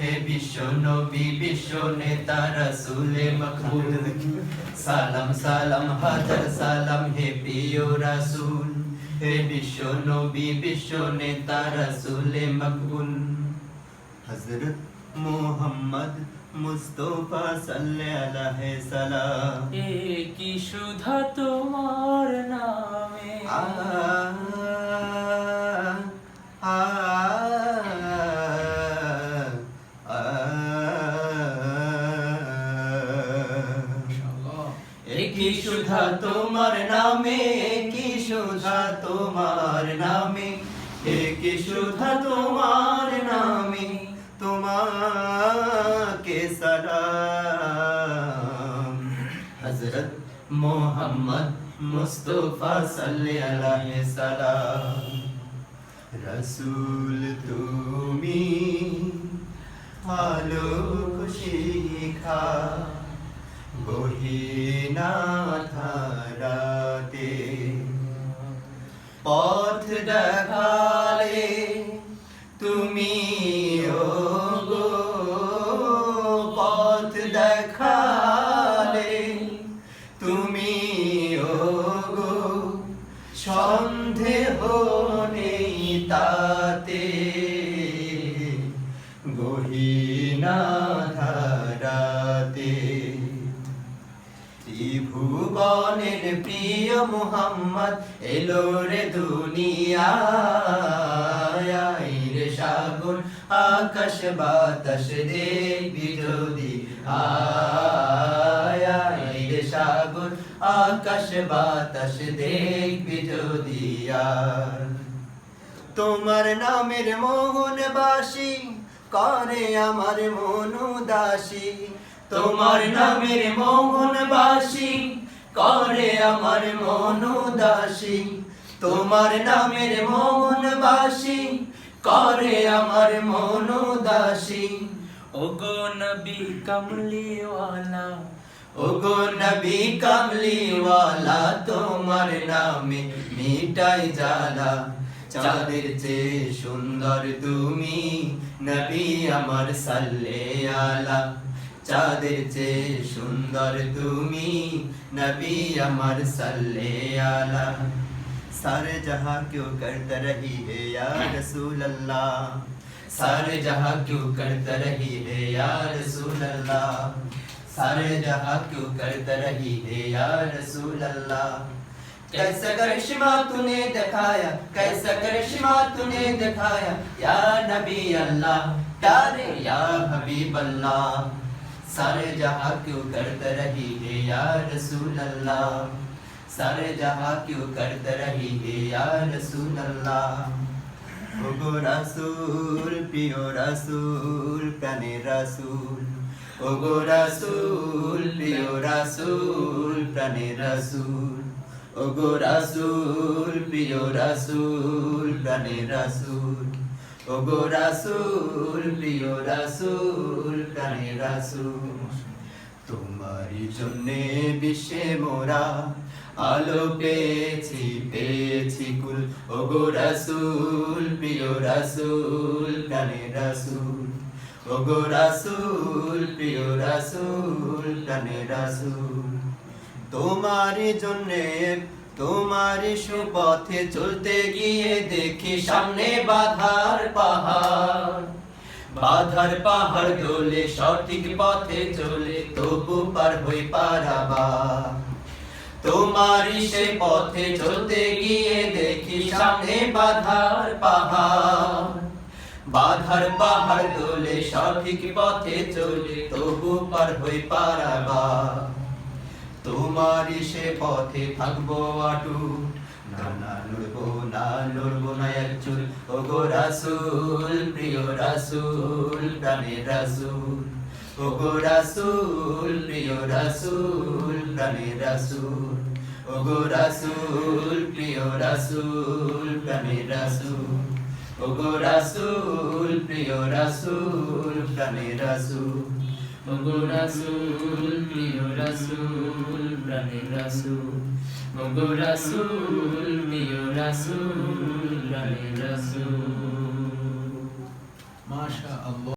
হে বিশ্ব নবী বিশ্ব নেতা রসুলে মকবুল। সালাম সালাম হাজার সালাম হে প্রিয় রাসূল। হে বিশ্ব নবী বিশ্ব নেতা রসুলে মকবুল। হযরত মুহাম্মদ মুস্তফা সাল্লাল্লাহু আলাইহি সাল্লাম এ কি সুধা তোমার নামে? আ সুধা তোমার নামে, কি সুধা তোমার নামে? কি সুধা তোমার নামে? তোমাকে সালাম। হযরত মোহাম্মদ মুস্তফা সাল্লাল্লাহু সাল্লাম রসূল তুমি আলো শিখা বহিনা ধারাতে পথ দেখালে তুমি গো। পথ দেখালে তুমি গো। সন্দেহ নেই তাতে গহিনা ত্রিভুবনের প্রিয় মুহাম্মদ এলো রে দুনিয়ায়। রে সাগর, আকাশ, বাতাস দেখবি যদি আয়। রে সাগর, আকাশ, বাতাস দেখবি যদি তোমার নামের মোহন বাসি করে আমার মন উদাসী তোমার নামের মোহন বাসি করে আমার মন উদাসী তোমার নামের মোহন বাসি করে আমার মন উদাসী ওগো নবী কমলিওয়ালা। ওগো নবী কামলিওয়ালা তোমার নামে মিটাই জালা চাঁদের চেয়ে সুন্দর তুমি নবী আমার সাল্লে আলা চাঁদের চেয়ে সুন্দর তুমি নবী আমার সাল্লে আলা सारे जहां क्यों करता रही है या रसूल अल्लाह सारे जहां क्यों करता रही है या रसूल अल्लाह सारे जहां क्यों करता रही है या रसूल अल्लाह कैसा करिश्मा तूने दिखाया, कैसा करिश्मा तूने दिखाया? या नबी अल्लाह, प्यारे या हबीब अल्लाह सारे जहाँ क्यों करते रही है या रसूल अल्लाह सारे जहाँ क्यों करते रही है या रसूल अल्लाह ओगो रसूल प्रियो रसूल प्रने रसूल ओगो रसूल प्रियो रसूल प्रने रसूल। ওগো রাসূল প্রিয় রাসূল প্রাণের রাসূল ওগো রাসূল প্রিয় রাসূল প্রাণের রাসূল তোমারই জন্যে বিশ্বে মোরা আলো পেয়েছি পেয়েছি কুল। ওগো রাসূল প্রিয় রাসূল প্রাণের রাসূল ওগো রাসূল প্রিয় রাসূল প্রাণের রাসূল তোমারই জন্যে তোমারই সুপথে চলতে গিয়ে দেখি সামনে বাধার পাহাড়। বাধার পাহাড় দোলে সঠিক পথে চলে তবু পার হই পারাবা। তোমারই সে পথে চলতে গিয়ে দেখি সামনে বাধার পাহাড়। বাধার পাহাড় দোলে সঠিক পথে চলে তবু পার হই পারাবা। তোমারই সে পথে থাকব আটুট না লড়বো না লড়বো না এক চুল। ও গো রাসুল, প্রিয় রাসুল, প্রাণের রাসুল। ও গো রাসুল, প্রিয় রাসুল, প্রাণের রাসুল। ও গো রাসুল, প্রিয় রাসুল, প্রাণের রাসুল। ও গো রাসুল, প্রিয় রাসুল, প্রাণের রাসুল। ওগো রাসূল প্রিয় রাসূল প্রাণের রাসূল ওগো রাসূল প্রিয় রাসূল প্রাণের রাসূল মাশা আল্লাহ